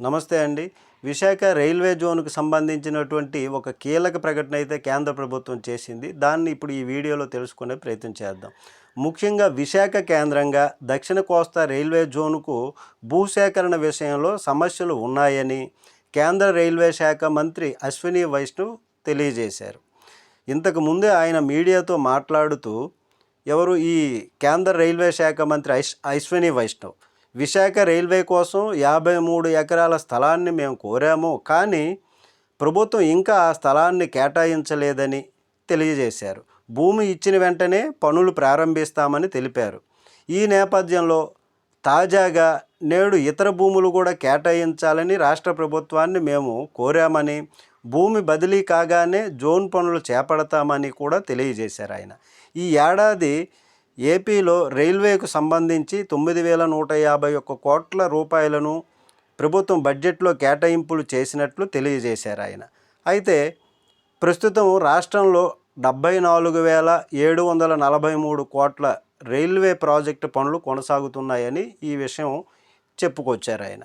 నమస్తే అండి. విశాఖ రైల్వే జోన్కు సంబంధించినటువంటి ఒక కీలక ప్రకటన అయితే కేంద్ర ప్రభుత్వం చేసింది. దాన్ని ఇప్పుడు ఈ వీడియోలో తెలుసుకునే ప్రయత్నం చేద్దాం. ముఖ్యంగా విశాఖ కేంద్రంగా దక్షిణ కోస్తా రైల్వే జోన్కు భూసేకరణ విషయంలో సమస్యలు ఉన్నాయని కేంద్ర రైల్వే శాఖ మంత్రి అశ్విని వైష్ణవ్ తెలియజేశారు. ఇంతకు ముందే ఆయన మీడియాతో మాట్లాడుతూ ఎవరు ఈ కేంద్ర రైల్వే శాఖ మంత్రి ఐశ్ అశ్విని వైష్ణవ్ విశాఖ రైల్వే కోసం యాభై మూడు ఎకరాల స్థలాన్ని మేము కోరాము కానీ ప్రభుత్వం ఇంకా ఆ స్థలాన్ని కేటాయించలేదని తెలియజేశారు. భూమి ఇచ్చిన వెంటనే పనులు ప్రారంభిస్తామని తెలిపారు. ఈ నేపథ్యంలో తాజాగా నేడు ఇతర భూములు కూడా కేటాయించాలని రాష్ట్ర ప్రభుత్వాన్ని మేము కోరామని భూమి బదిలీ కాగానే జోన్ పనులు చేపడతామని కూడా తెలియజేశారు ఆయన. ఈ ఏడాది ఏపీలో రైల్వేకు సంబంధించి తొమ్మిది వేల నూట యాభై ఒక్క కోట్ల రూపాయలను ప్రభుత్వం బడ్జెట్లో కేటాయింపులు చేసినట్లు తెలియజేశారు ఆయన. అయితే ప్రస్తుతం రాష్ట్రంలో డెబ్బై నాలుగు వేల ఏడు వందల నలభై మూడు కోట్ల రైల్వే ప్రాజెక్టు పనులు కొనసాగుతున్నాయని ఈ విషయం చెప్పుకొచ్చారు ఆయన.